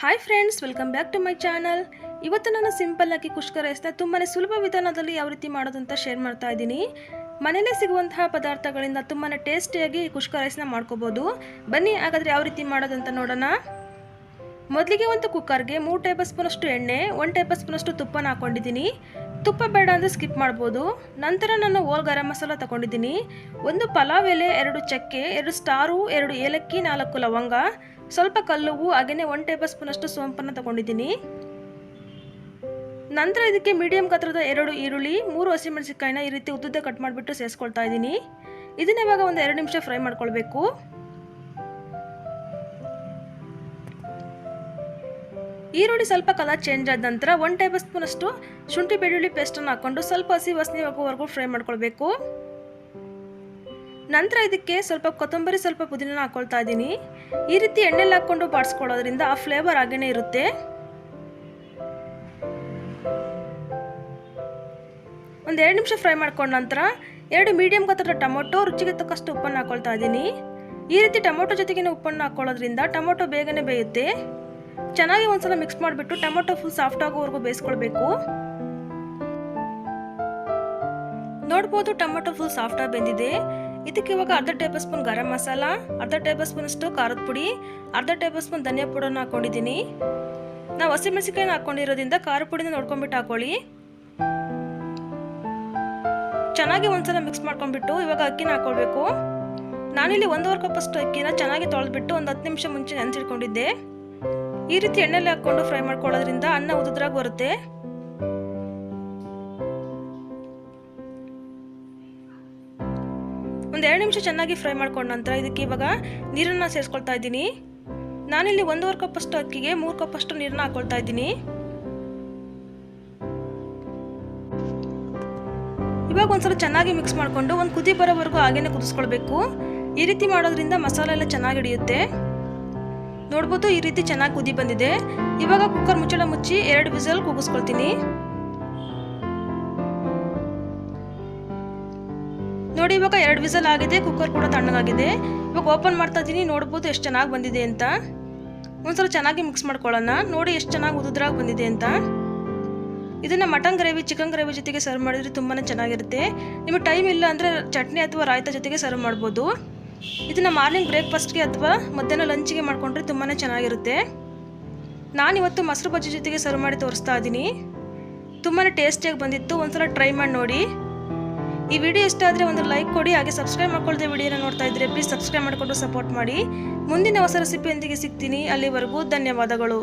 Hi friends welcome back to my channel ಇವತ್ತು ನಾನು simple ಆಗಿ ಕುಷ್ಕ ರೈಸ್ನ ತುಂಬಾ ಸುಲಭ ವಿಧಾನದಲ್ಲಿ ಯಾವ ರೀತಿ ಮಾಡೋದು ಅಂತ ಶೇರ್ ಮಾಡ್ತಾ ಇದ್ದೀನಿ. ಮನೆಯಲ್ಲೇ ಸಿಗುವಂತಹ ಪದಾರ್ಥಗಳಿಂದ ತುಂಬಾ ಟೇಸ್ಟಿಯಾಗಿ ಕುಷ್ಕ ರೈಸ್ನ ಮಾಡ್ಕೋಬೋದು. ಬನ್ನಿ, ಹಾಗಾದರೆ ಯಾವ ರೀತಿ ಮಾಡೋದಂತ ನೋಡೋಣ. ಮೊದಲಿಗೆ ಒಂದು ಕುಕ್ಕರ್ಗೆ ಮೂರು ಟೇಬಲ್ ಸ್ಪೂನಷ್ಟು ಎಣ್ಣೆ ಒನ್ ಟೇಬಲ್ ಸ್ಪೂನಷ್ಟು ತುಪ್ಪನ ಹಾಕೊಂಡಿದ್ದೀನಿ. ತುಪ್ಪ ಬೇಡ ಅಂದರೆ ಸ್ಕಿಪ್ ಮಾಡ್ಬೋದು. ನಂತರ ನಾನು ಓಲ್ ಗರಂ ಮಸಾಲ ತಗೊಂಡಿದ್ದೀನಿ. ಒಂದು ಪಲಾವ್ ಎಲೆ, ಎರಡು ಚಕ್ಕೆ, ಎರಡು ಸ್ಟಾರು, ಎರಡು ಏಲಕ್ಕಿ, ನಾಲ್ಕು ಲವಂಗ. ಸ್ವಲ್ಪ ಕಲ್ಲುವು ಹಾಗೆಯೇ ಒನ್ ಟೇಬಲ್ ಸ್ಪೂನಷ್ಟು ಸೋಂಪನ್ನು ತಗೊಂಡಿದ್ದೀನಿ. ನಂತರ ಇದಕ್ಕೆ ಮೀಡಿಯಂ ಗಾತ್ರದ ಎರಡು ಈರುಳ್ಳಿ, ಮೂರು ಹಸಿಮೆಣಸಿನಕಾಯಿನ ಈ ರೀತಿ ಉದ್ದುದ್ದ ಕಟ್ ಮಾಡಿಬಿಟ್ಟು ಸೇರಿಸ್ಕೊಳ್ತಾ ಇದ್ದೀನಿ. ಇದನ್ನ ಇವಾಗ ಒಂದು ಎರಡು ನಿಮಿಷ ಫ್ರೈ ಮಾಡ್ಕೊಳ್ಬೇಕು. ಈರುಳ್ಳಿ ಸ್ವಲ್ಪ ಕಲರ್ ಚೇಂಜ್ ಆದ ನಂತರ ಒನ್ ಟೇಬಲ್ ಸ್ಪೂನಷ್ಟು ಶುಂಠಿ ಬೆಳ್ಳುಳ್ಳಿ ಪೇಸ್ಟನ್ನು ಹಾಕ್ಕೊಂಡು ಸ್ವಲ್ಪ ಹಸಿ ವಾಸನೆ ಹೋಗೋವರೆಗೂ ಫ್ರೈ ಮಾಡ್ಕೊಳ್ಬೇಕು. ನಂತರ ಇದಕ್ಕೆ ಸ್ವಲ್ಪ ಕೊತ್ತಂಬರಿ ಸ್ವಲ್ಪ ಪುದೀನ ಹಾಕ್ಕೊಳ್ತಾ ಇದ್ದೀನಿ. ಈ ರೀತಿ ಎಣ್ಣೆಲಿ ಹಾಕ್ಕೊಂಡು ಬಾಡಿಸ್ಕೊಳ್ಳೋದ್ರಿಂದ ಆ ಫ್ಲೇವರ್ ಹಾಗೇನೆ ಇರುತ್ತೆ. ಒಂದು ಎರಡು ನಿಮಿಷ ಫ್ರೈ ಮಾಡ್ಕೊಂಡ ನಂತರ ಎರಡು ಮೀಡಿಯಮ್ ಗಾತ್ರದ ಟೊಮೊಟೊ, ರುಚಿಗೆ ತಕ್ಕಷ್ಟು ಉಪ್ಪನ್ನು ಹಾಕ್ಕೊಳ್ತಾ ಇದ್ದೀನಿ. ಈ ರೀತಿ ಟೊಮೊಟೊ ಜೊತೆಗೆ ಉಪ್ಪನ್ನು ಹಾಕ್ಕೊಳ್ಳೋದ್ರಿಂದ ಟೊಮೊಟೊ ಬೇಗನೆ ಬೇಯುತ್ತೆ. ಚೆನ್ನಾಗಿ ಒಂದ್ಸಲ ಮಿಕ್ಸ್ ಮಾಡಿಬಿಟ್ಟು ಟೊಮೊಟೊ ಫುಲ್ ಸಾಫ್ಟ್ ಆಗೋವರೆಗೂ ಬೇಯಿಸ್ಕೊಳ್ಬೇಕು. ನೋಡ್ಬೋದು ಟೊಮೊಟೊ ಫುಲ್ ಸಾಫ್ಟಾಗಿ ಬೆಂದಿದೆ. ಇದಕ್ಕೆ ಇವಾಗ ಅರ್ಧ ಟೇಬಲ್ ಸ್ಪೂನ್ ಗರಂ ಮಸಾಲ, ಅರ್ಧ ಟೇಬಲ್ ಸ್ಪೂನ್ ಅಷ್ಟು ಖಾರದ ಪುಡಿ, ಅರ್ಧ ಟೇಬಲ್ ಸ್ಪೂನ್ ಧನಿಯಾ ಪುಡನ್ನು ಹಾಕೊಂಡಿದ್ದೀನಿ. ನಾವು ಹಸಿಮೆಣಸಿಕಾಯಿನ ಹಾಕೊಂಡಿರೋದ್ರಿಂದ ಖಾರ ಪುಡಿನ ನೋಡ್ಕೊಂಡ್ಬಿಟ್ಟು ಹಾಕೊಳ್ಳಿ. ಚೆನ್ನಾಗಿ ಒಂದ್ಸಲ ಮಿಕ್ಸ್ ಮಾಡ್ಕೊಂಡ್ಬಿಟ್ಟು ಇವಾಗ ಅಕ್ಕಿನ ಹಾಕೊಳ್ಬೇಕು. ನಾನಿಲ್ಲಿ ಒಂದೂವರೆ ಕಪ್ ಅಷ್ಟು ಅಕ್ಕಿನ ಚೆನ್ನಾಗಿ ತೊಳೆದ್ಬಿಟ್ಟು ಒಂದು ಹತ್ತು ನಿಮಿಷ ಮುಂಚೆ ನೆನೆಸಿಟ್ಕೊಂಡಿದ್ದೆ. ಈ ರೀತಿ ಎಣ್ಣೆಲಿ ಹಾಕ್ಕೊಂಡು ಫ್ರೈ ಮಾಡ್ಕೊಳ್ಳೋದ್ರಿಂದ ಅನ್ನ ಉದುದ್ರಾಗಿ ಬರುತ್ತೆ. ಒಂದು ಎರಡು ನಿಮಿಷ ಚೆನ್ನಾಗಿ ಫ್ರೈ ಮಾಡ್ಕೊಂಡ ನಂತರ ಇದಕ್ಕೆ ಇವಾಗ ನೀರನ್ನು ಸೇರಿಸ್ಕೊಳ್ತಾ ಇದ್ದೀನಿ. ನಾನಿಲ್ಲಿ ಒಂದೂವರೆ ಕಪ್ ಅಷ್ಟು ಅಕ್ಕಿಗೆ ಮೂರು ಕಪ್ ಅಷ್ಟು ನೀರನ್ನ ಹಾಕೊಳ್ತಾ ಇದ್ದೀನಿ. ಇವಾಗ ಒಂದ್ಸಲ ಚೆನ್ನಾಗಿ ಮಿಕ್ಸ್ ಮಾಡಿಕೊಂಡು ಒಂದು ಕುದಿ ಬರೋವರೆಗೂ ಹಾಗೇನೆ ಕುದಿಸ್ಕೊಳ್ಬೇಕು. ಈ ರೀತಿ ಮಾಡೋದ್ರಿಂದ ಮಸಾಲೆ ಎಲ್ಲ ಚೆನ್ನಾಗಿ ಹಿಡಿಯುತ್ತೆ. ನೋಡ್ಬೋದು ಈ ರೀತಿ ಚೆನ್ನಾಗಿ ಕುದಿ ಬಂದಿದೆ. ಇವಾಗ ಕುಕ್ಕರ್ ಮುಚ್ಚಳ ಮುಚ್ಚಿ ಎರಡು ವಿಸಲ್ ಕೂಗಿಸ್ಕೊಳ್ತೀನಿ ನೋಡಿ, ಇವಾಗ ಎರಡು ವಿಸಲ್ ಆಗಿದೆ ಕುಕ್ಕರ್ ಕೂಡ ತಣ್ಣಗಾಗಿದೆ. ಇವಾಗ ಓಪನ್ ಮಾಡ್ತಾ ಇದ್ದೀನಿ ನೋಡ್ಬೋದು ಎಷ್ಟು ಚೆನ್ನಾಗಿ ಬಂದಿದೆ ಅಂತ. ಒಂದ್ಸಲ ಚೆನ್ನಾಗಿ ಮಿಕ್ಸ್ ಮಾಡ್ಕೊಳ್ಳೋಣ. ನೋಡಿ, ಎಷ್ಟು ಚೆನ್ನಾಗಿ ಉದುದ್ರಾಗಿ ಬಂದಿದೆ ಅಂತ. ಇದನ್ನು ಮಟನ್ ಗ್ರೇವಿ ಚಿಕನ್ ಗ್ರೇವಿ ಜೊತೆಗೆ ಸರ್ವ್ ಮಾಡಿದರೆ ತುಂಬಾ ಚೆನ್ನಾಗಿರುತ್ತೆ. ನಿಮಗೆ ಟೈಮ್ ಇಲ್ಲ ಅಂದರೆ ಚಟ್ನಿ ಅಥವಾ ರಾಯ್ತ ಜೊತೆಗೆ ಸರ್ವ್ ಮಾಡ್ಬೋದು. ಇದನ್ನು ಮಾರ್ನಿಂಗ್ ಬ್ರೇಕ್ಫಾಸ್ಟ್ಗೆ ಅಥವಾ ಮಧ್ಯಾಹ್ನ ಲಂಚ್ಗೆ ಮಾಡಿಕೊಂಡ್ರೆ ತುಂಬಾ ಚೆನ್ನಾಗಿರುತ್ತೆ. ನಾನಿವತ್ತು ಮೊಸರು ಬಜ್ಜಿ ಜೊತೆಗೆ ಸರ್ವ್ ಮಾಡಿ ತೋರಿಸ್ತಾ ಇದ್ದೀನಿ ತುಂಬಾ ಟೇಸ್ಟಿಯಾಗಿ ಬಂದಿತ್ತು. ಒಂದ್ಸಲ ಟ್ರೈ ಮಾಡಿ ನೋಡಿ. ಈ ವಿಡಿಯೋ ಇಷ್ಟ ಆದರೆ ಒಂದು ಲೈಕ್ ಕೊಡಿ, ಹಾಗೆ ಸಬ್ಸ್ಕ್ರೈಬ್ ಮಾಡ್ಕೊಳ್ದೆ ವಿಡಿಯೋನ ನೋಡ್ತಾ ಇದ್ರೆ ಪ್ಲೀಸ್ ಸಬ್ಸ್ಕ್ರೈಬ್ ಮಾಡಿಕೊಂಡು ಸಪೋರ್ಟ್ ಮಾಡಿ. ಮುಂದಿನ ಹೊಸ ರೆಸಿಪಿಯೊಂದಿಗೆ ಸಿಗ್ತೀನಿ. ಅಲ್ಲಿವರೆಗೂ ಧನ್ಯವಾದಗಳು.